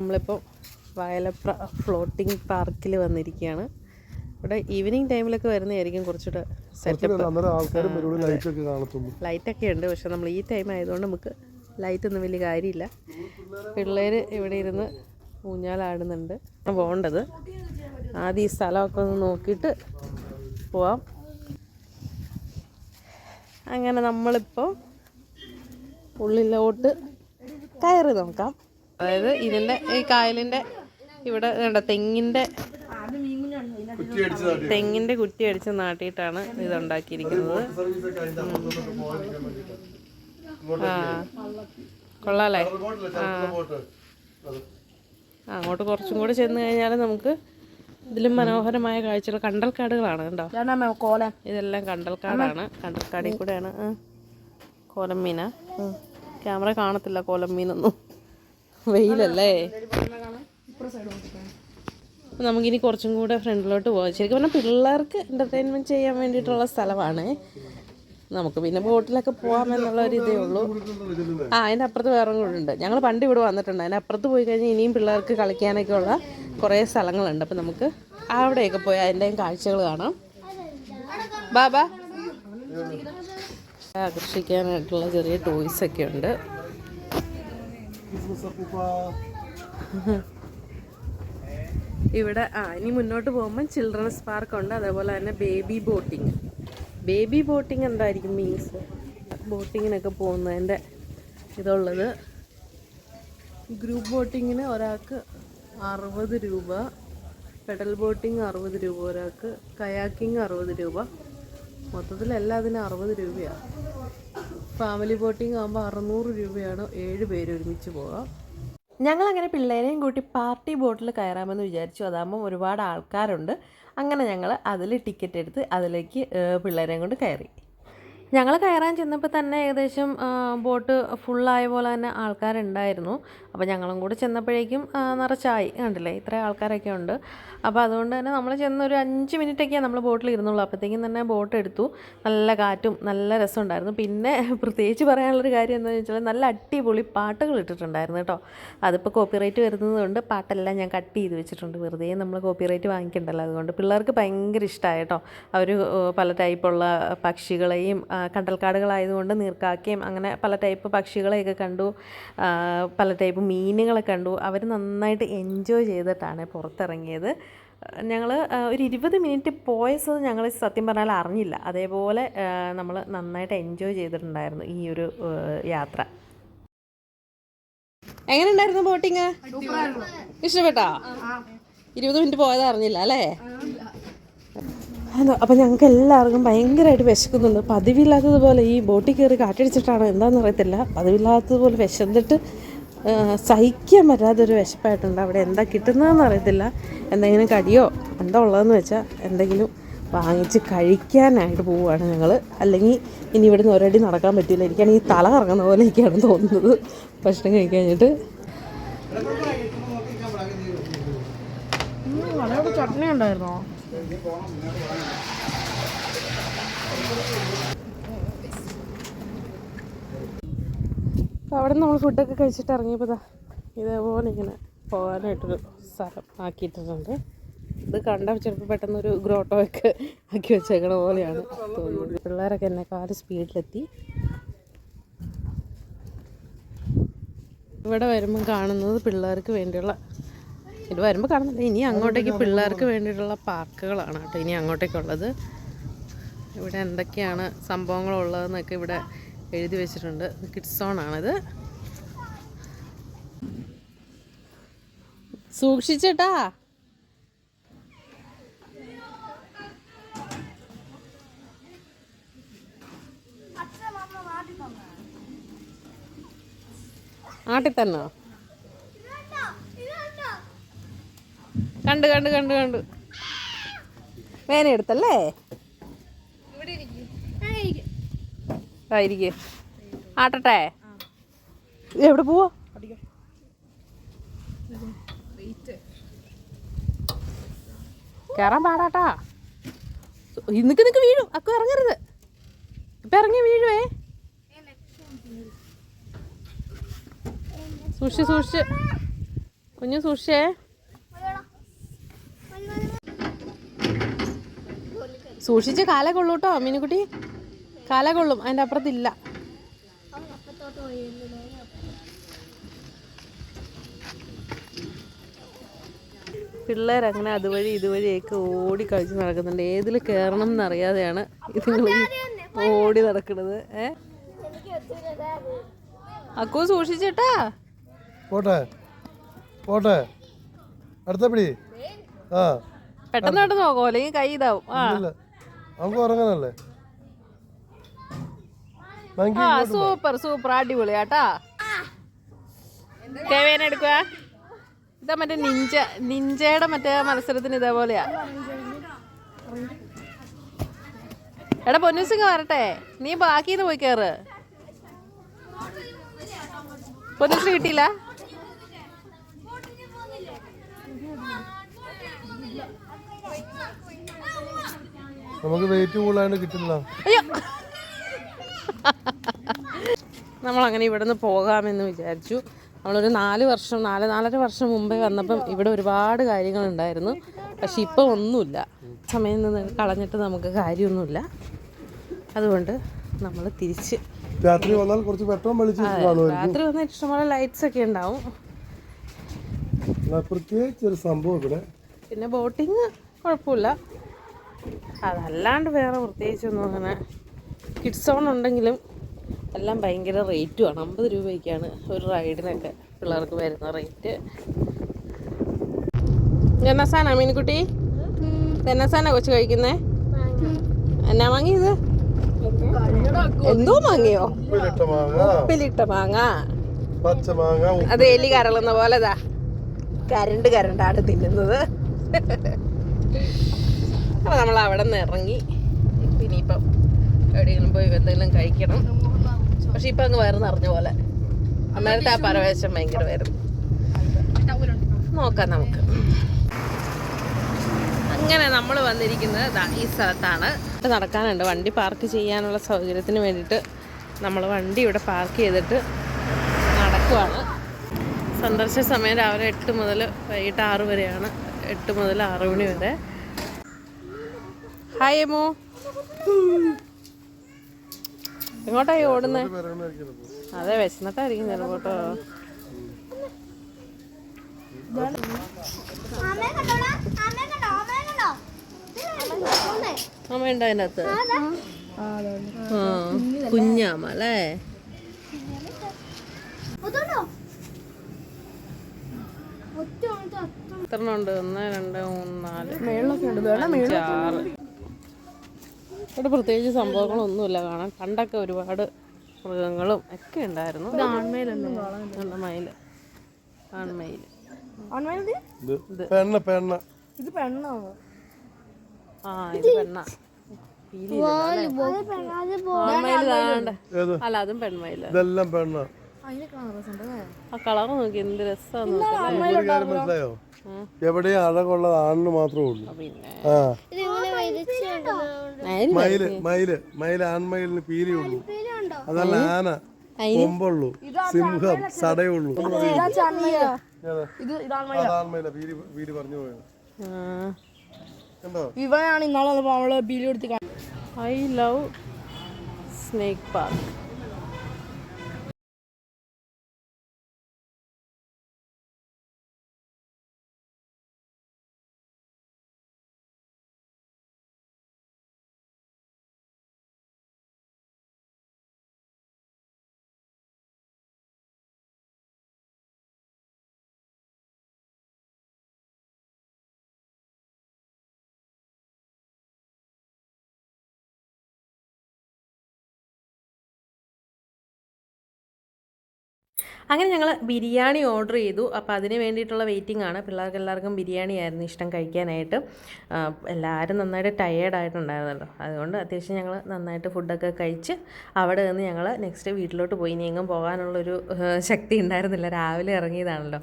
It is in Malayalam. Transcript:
നമ്മളിപ്പോൾ വയലപ്ര ഫ്ലോട്ടിംഗ് പാർക്കിൽ വന്നിരിക്കുകയാണ് ഇവിടെ ഈവനിങ് ടൈമിലൊക്കെ വരുന്നതായിരിക്കും കുറച്ചുകൂടെ സെറ്റപ്പ് ലൈറ്റൊക്കെ ഉണ്ട് പക്ഷെ നമ്മൾ ഈ ടൈം ആയതുകൊണ്ട് നമുക്ക് ലൈറ്റ് ഒന്നും വലിയ കാര്യമില്ല. പിള്ളേർ ഇവിടെ ഇരുന്ന് ഊഞ്ഞാലാടുന്നുണ്ട്. പോകേണ്ടത്. ആദ്യം ഈ സ്ഥലമൊക്കെ ഒന്ന് നോക്കിയിട്ട് പോവാം. അങ്ങനെ നമ്മളിപ്പോൾ ഉള്ളിലോട്ട് കയറി നോക്കാം. അതായത് ഇതിന്റെ ഈ കായലിന്റെ ഇവിടെ കണ്ട തെങ്ങിന്റെ തെങ്ങിന്റെ തെങ്ങിന്റെ കുറ്റി അടിച്ച് നാട്ടിയിട്ടാണ് ഇത് ഉണ്ടാക്കിയിരിക്കുന്നത്. ആ. അത് ആ, അങ്ങോട്ട് കുറച്ചും കൂടെ ചെന്ന് കഴിഞ്ഞാൽ നമുക്ക് ഇതിലും മനോഹരമായ കാഴ്ചകൾ കണ്ടൽക്കാടുകളാണ് കണ്ടോ? കോലം. ഇതെല്ലാം കണ്ടൽക്കാടാണ്. കണ്ടൽക്കാടിൽ കൂടെയാണ് ആ. കോലം മീനാ. ക്യാമറ കാണത്തില്ല കോലം മീനൊന്നും. വെയിലല്ലേ? നമുക്കിനി കുറച്ചും കൂടെ ഫ്രണ്ടിലോട്ട് പോകാം ശരിക്കും പറഞ്ഞാൽ പിള്ളേർക്ക് എന്റർടൈൻമെന്റ് ചെയ്യാൻ വേണ്ടിയിട്ടുള്ള സ്ഥലമാണ്. നമുക്ക് പിന്നെ ബോട്ടിലൊക്കെ പോകാമെന്നുള്ള ഒരു ഇതേ ഉള്ളൂ. ആ അതിന്റെ അപ്പുറത്ത് വേറെ കൂടെ ഉണ്ട്. ഞങ്ങൾ പണ്ട് ഇവിടെ വന്നിട്ടുണ്ട്. അതിന്റെ അപ്പുറത്ത് പോയി കഴിഞ്ഞാൽ ഇനിയും പിള്ളേർക്ക് കളിക്കാനൊക്കെ ഉള്ള കുറേ സ്ഥലങ്ങളുണ്ട്. അപ്പം നമുക്ക് അവിടെയൊക്കെ പോയി അതിന്റെയും കാഴ്ചകൾ കാണാം. ബാബാ ആകർഷിക്കാനായിട്ടുള്ള ചെറിയ ടോയ്സൊക്കെ ഉണ്ട്. ഇവിടെ ആ ഇനി മുന്നോട്ട് പോകുമ്പോൾ ചിൽഡ്രൻസ് പാർക്ക് ഉണ്ട്. അതേപോലെ തന്നെ ബേബി ബോട്ടിങ് ബേബി ബോട്ടിങ് എന്തായിരിക്കും മീൻസ് ബോട്ടിങ്ങിനൊക്കെ പോകുന്നതിന്റെ ഇതുള്ളത്. ഗ്രൂപ്പ് ബോട്ടിങ്ങിന് ഒരാൾക്ക് അറുപത് രൂപ പെഡൽ ബോട്ടിങ് അറുപത് രൂപ ഒരാൾക്ക് കയാക്കിങ് അറുപത് രൂപ. മൊത്തത്തിൽ എല്ലാത്തിനും അറുപത് രൂപയാണ് ഫാമിലി ബോട്ടിങ് ആകുമ്പോൾ അറുന്നൂറ് രൂപയാണ് ഏഴ് പേര് ഒരുമിച്ച് പോകാം ഞങ്ങളങ്ങനെ പിള്ളേരെയും കൂട്ടി പാർട്ടി ബോട്ടിൽ കയറാമെന്ന് വിചാരിച്ചു. അതാകുമ്പം ഒരുപാട് ആൾക്കാരുണ്ട്. അങ്ങനെ ഞങ്ങൾ അതിൽ ടിക്കറ്റ് എടുത്ത് അതിലേക്ക് പിള്ളേരെയും കൊണ്ട് കയറി. ഞങ്ങൾ കയറാൻ ചെന്നപ്പോൾ തന്നെ ഏകദേശം ബോട്ട് ഫുള്ളായ പോലെ തന്നെ ആൾക്കാരുണ്ടായിരുന്നു. അപ്പോൾ ഞങ്ങളും കൂടെ ചെന്നപ്പോഴേക്കും നിറച്ചായി. കണ്ടില്ലേ? ഇത്ര ആൾക്കാരൊക്കെ ഉണ്ട്. അപ്പോൾ അതുകൊണ്ട് തന്നെ നമ്മൾ ചെന്നൊരു അഞ്ച് മിനിറ്റൊക്കെയാണ് നമ്മൾ ബോട്ടിൽ ഇരുന്നുള്ളൂ അപ്പോഴത്തേക്കും തന്നെ ബോട്ട് എടുത്തു. നല്ല കാറ്റും നല്ല രസമുണ്ടായിരുന്നു പിന്നെ പ്രത്യേകിച്ച് പറയാനുള്ളൊരു കാര്യം എന്താണെന്ന് വെച്ചാൽ നല്ല അടിപൊളി പാട്ടുകൾ ഇട്ടിട്ടുണ്ടായിരുന്നു കേട്ടോ. അതിപ്പോൾ കോപ്പിറൈറ്റ് വരുന്നതുകൊണ്ട് പാട്ടെല്ലാം ഞാൻ കട്ട് ചെയ്ത് വെച്ചിട്ടുണ്ട്. വെറുതെ നമ്മൾ കോപ്പിറൈറ്റ് വാങ്ങിക്കണ്ടല്ലോ. അതുകൊണ്ട് പിള്ളേർക്ക് ഭയങ്കര ഇഷ്ടമായി കേട്ടോ. അവർ പല ടൈപ്പുള്ള പക്ഷികളെയും കണ്ടൽക്കാടുകളായതുകൊണ്ട് നീർക്കാക്കയും അങ്ങനെ പല ടൈപ്പ് പക്ഷികളെയൊക്കെ കണ്ടു. പല ടൈപ്പ് മീനുകളെ കണ്ടു. അവർ നന്നായിട്ട് എൻജോയ് ചെയ്തിട്ടാണ് പുറത്തിറങ്ങിയത്. ഞങ്ങൾ ഒരു ഇരുപത് മിനിറ്റ് പോയസത് ഞങ്ങൾ സത്യം പറഞ്ഞാൽ അറിഞ്ഞില്ല. അതേപോലെ നമ്മൾ നന്നായിട്ട് എൻജോയ് ചെയ്തിട്ടുണ്ടായിരുന്നു ഈ ഒരു യാത്ര. എങ്ങനെ ഉണ്ടായിരുന്നു ബോട്ടിങ് ഇഷ്ടപ്പെട്ടോ? ഇരുപത് മിനിറ്റ് പോയത് അറിഞ്ഞില്ല അല്ലേ? അതോ അപ്പം ഞങ്ങൾക്ക് എല്ലാവർക്കും ഭയങ്കരമായിട്ട് വിശക്കുന്നുണ്ട്. പതിവില്ലാത്തതുപോലെ ഈ ബോട്ടിൽ കയറി കാറ്റടിച്ചിട്ടാണോ എന്താണെന്ന് അറിയത്തില്ല. പതിവില്ലാത്തതുപോലെ വിശന്നിട്ട് സഹിക്കാൻ പറ്റാത്തൊരു വിശപ്പായിട്ടുണ്ട്. അവിടെ എന്താ കിട്ടുന്നതെന്ന് അറിയത്തില്ല. എന്തെങ്കിലും കടിയോ എന്താ ഉള്ളതെന്ന് വെച്ചാൽ എന്തെങ്കിലും വാങ്ങിച്ച് കഴിക്കാനായിട്ട് പോവുകയാണ് ഞങ്ങൾ അല്ലെങ്കിൽ ഇനി ഇവിടുന്ന് ഒരടി നടക്കാൻ പറ്റില്ല. ഈ തല കറങ്ങുന്ന പോലെയൊക്കെയാണ് തോന്നുന്നത്. ഭക്ഷണം കഴിക്കഴിഞ്ഞിട്ട് ചട്നി ഉണ്ടായിരുന്നോ? അപ്പോൾ അവിടെ നമ്മൾ ഫുഡൊക്കെ കഴിച്ചിട്ട് ഇറങ്ങിയപ്പോൾ ഇതേപോലെ ഇങ്ങനെ പോകാനായിട്ടൊരു സ്ഥലം ആക്കിയിട്ടുണ്ട് ഇത് കണ്ട ചിലപ്പോൾ പെട്ടെന്നൊരു ഗ്രോട്ടോ ഒക്കെ ആക്കി വെച്ചേക്കണ പോലെയാണ് തോന്നുന്നത്. പിള്ളേരൊക്കെ കാൽ സ്പീഡിലെത്തി ഇവിടെ വരുമ്പം കാണുന്നത് പിള്ളേർക്ക് വേണ്ടിയുള്ള ഇത് വരുമ്പോൾ കാണുന്നില്ല ഇനി അങ്ങോട്ടേക്ക് പിള്ളേർക്ക് വേണ്ടിയിട്ടുള്ള പാർക്കുകളാണ് കേട്ടോ ഇനി അങ്ങോട്ടേക്കുള്ളത്. ഇവിടെ എന്തൊക്കെയാണ് സംഭവങ്ങളുള്ളതെന്നൊക്കെ ഇവിടെ എഴുതി വെച്ചിട്ടുണ്ട്. കിഡ്സ് സോണാണിത് സൂക്ഷിച്ചിട്ടാ. നാട്ടിൽ കണ്ട് കണ്ട് കണ്ട് കണ്ട്. വേന എടുത്തല്ലേ? ആയിരിക്കും ആട്ടട്ടെ? ഇത് എവിടെ പോവാ? കയറാൻ പാടാട്ടാ. നിനക്ക് നിക്ക് വീഴും. അക്കു ഇറങ്ങരുത്. ഇപ്പൊ ഇറങ്ങി വീഴുവേ. സൂക്ഷിച്ച് സൂക്ഷിച്ച്. കുഞ്ഞു സൂക്ഷിച്ചേ. സൂക്ഷിച്ച് കാല കൊള്ളൂട്ടോ മീനുകുട്ടി കാല കൊള്ളും അതിന്റെ അപ്പുറത്തില്ല. പിള്ളേരങ്ങനെ അതുവഴി ഇതുവഴിയൊക്കെ ഓടി കളിച്ച് നടക്കുന്നുണ്ട്. ഏതിൽ കയറണം എന്നറിയാതെയാണ് ഇതുങ്ങൾ ഈ ഓടി നടക്കുന്നത്. ഏ? അക്കു സൂക്ഷിച്ചിട്ടാ? പോട്ടെ. പോട്ടെ. അടുത്ത പിടി. ആ. പെട്ടെന്ന് പെട്ടെന്ന് നോക്കോ അല്ലെങ്കിൽ കൈ ഇതാവും. ആ. നമുക്ക് ഉറങ്ങാനല്ലേ? ആ സൂപ്പർ സൂപ്പർ അടിപൊളി കേട്ടാ കേവേന എടുക്കുക ഇതാ മറ്റേ നിഞ്ച നിഞ്ചയുടെ മറ്റേ മത്സരത്തിന് ഇതേപോലെയാ. എടാ പൊന്നൂസിങ് വരട്ടെ. നീ ബാക്കിന്ന് പോയി കേറ്. പൊന്നൂസിന് കിട്ടിയില്ല? നമുക്ക് വെയിറ്റ് കൂടുതലായിട്ട് കിട്ടില്ല അയ്യോ. നമ്മളങ്ങനെ ഇവിടെ നിന്ന് പോകാമെന്ന് വിചാരിച്ചു. നമ്മളൊരു നാല് വർഷം നാല് നാലര വർഷം മുമ്പേ വന്നപ്പം ഇവിടെ ഒരുപാട് കാര്യങ്ങൾ ഉണ്ടായിരുന്നു പക്ഷെ ഇപ്പം ഒന്നുമില്ല. സമയം നിന്ന് കളഞ്ഞിട്ട് നമുക്ക് കാര്യമൊന്നുമില്ല. അതുകൊണ്ട് നമ്മൾ തിരിച്ച് രാത്രി വന്നാൽ കുറച്ച് പെട്ടെന്ന് വെളിച്ച് രാത്രി വന്നാൽ ഇഷ്ടംപോലെ ലൈറ്റ്സ് ഒക്കെ ഉണ്ടാവും. പ്രത്യേകിച്ച് ഒരു സംഭവം ഇവിടെ. പിന്നെ ബോട്ടിങ് കുഴപ്പമില്ല. അതല്ലാണ്ട് വേറെ പ്രത്യേകിച്ചൊന്നും അങ്ങനെ. കിഡ്സ് സോൺ ഉണ്ടെങ്കിലും എല്ലാം ഭയങ്കര റേറ്റുമാണ് അമ്പത് രൂപയ്ക്കാണ് ഒരു റൈഡിനൊക്കെ പിള്ളേർക്ക് വരുന്ന റേറ്റ് എന്നാ സാധന മീൻകുട്ടി എന്നാ സാധന കൊച്ചു കഴിക്കുന്നേ? എന്നാ വാങ്ങിയത്? എന്തോ മാങ്ങയോ? ഉപ്പിലിട്ട മാങ്ങ. അത് എലി കരളുന്ന പോലെതാ. കരണ്ട് കരണ്ടാണ് തിന്നുന്നത്. അപ്പോൾ നമ്മൾ അവിടെ നിന്ന് ഇറങ്ങി. ഇനിയിപ്പം എവിടെയെങ്കിലും പോയി എന്തെങ്കിലും കഴിക്കണം. പക്ഷെ ഇപ്പം അങ്ങ് വയറ് നിറഞ്ഞ പോലെ. അന്നേരത്തെ ആ പരവേശം ഭയങ്കര വരും നോക്കാം നമുക്ക്. അങ്ങനെ നമ്മൾ വന്നിരിക്കുന്നത് ഈ സ്ഥലത്താണ്. നടക്കാനുണ്ട്. വണ്ടി പാർക്ക് ചെയ്യാനുള്ള സൗകര്യത്തിന് വേണ്ടിയിട്ട് നമ്മൾ വണ്ടി ഇവിടെ പാർക്ക് ചെയ്തിട്ട് നടക്കുവാണ്. സന്ദർശന സമയം രാവിലെ എട്ട് മുതൽ വൈകിട്ട് ആറ് വരെയാണ്. എട്ട് മുതൽ ആറ് മണി വരെ. ഹായ് എമോ എങ്ങോട്ടായി ഓടുന്നേ. അതെ വിശന്നിട്ടായിരിക്കും ചിലപ്പോട്ടോ അമ്മ ഉണ്ട് അതിന്റെ അകത്ത് ആ കുഞ്ഞാമ അല്ലേ എത്ര ഉണ്ട്? ഒന്ന് രണ്ട് മൂന്ന് നാല് അഞ്ച് ആറ് ഇവിടെ പ്രത്യേകിച്ച് സംഭവങ്ങളൊന്നുമില്ല. കാണാൻ പണ്ടൊക്കെ ഒരുപാട് മൃഗങ്ങളും ഒക്കെ ഉണ്ടായിരുന്നു. ആൺമയിൽ. ഇത് പെണ്ണ പെണ്ണ. ആ ഇത് പെണ്ണ. ആൺമയിൽ താണ്ട് അല്ല അതും പെൺമയിൽ. ഇതെല്ലാം പെണ്ണ. ആ കളർ നോക്കി എന്ത് രസമാണ് നോക്കി. ഒരു കാര്യം മനസ്സിലായോ? എവിടെയും അഴകുള്ളത് ആണിന് മാത്രമേ ഉള്ളൂ. പിന്നെ. ആ. മയിൽ മയിൽ മയിൽ. ആൺമയിലിന് പീലിയുള്ളൂ. അതല്ല ആന കൊമ്പുള്ളൂ സിംഹം സടയുള്ളൂ. പീലി പീലി പറഞ്ഞു പോയത്. കണ്ടോ? ഇവനാണ് ഇന്നാളെ അവൾ കൊടുത്ത് ഐ ലവ് സ്നേക്ക് പാർക്ക് അങ്ങനെ ഞങ്ങൾ ബിരിയാണി ഓർഡർ ചെയ്തു. അപ്പോൾ അതിന് വേണ്ടിയിട്ടുള്ള വെയിറ്റിംഗ് ആണ്. പിള്ളേർക്ക് എല്ലാവർക്കും ബിരിയാണി ആയിരുന്നു ഇഷ്ടം കഴിക്കാനായിട്ട്. എല്ലാവരും നന്നായിട്ട് ടയേർഡ് ആയിട്ടുണ്ടായിരുന്നല്ലോ. അതുകൊണ്ട് അത്യാവശ്യം ഞങ്ങൾ നന്നായിട്ട് ഫുഡൊക്കെ കഴിച്ച് അവിടെ നിന്ന് ഞങ്ങൾ നെക്സ്റ്റ് വീട്ടിലോട്ട് പോയി. ഇനി എങ്ങും പോകാനുള്ളൊരു ശക്തി ഉണ്ടായിരുന്നില്ല. രാവിലെ ഇറങ്ങിയതാണല്ലോ.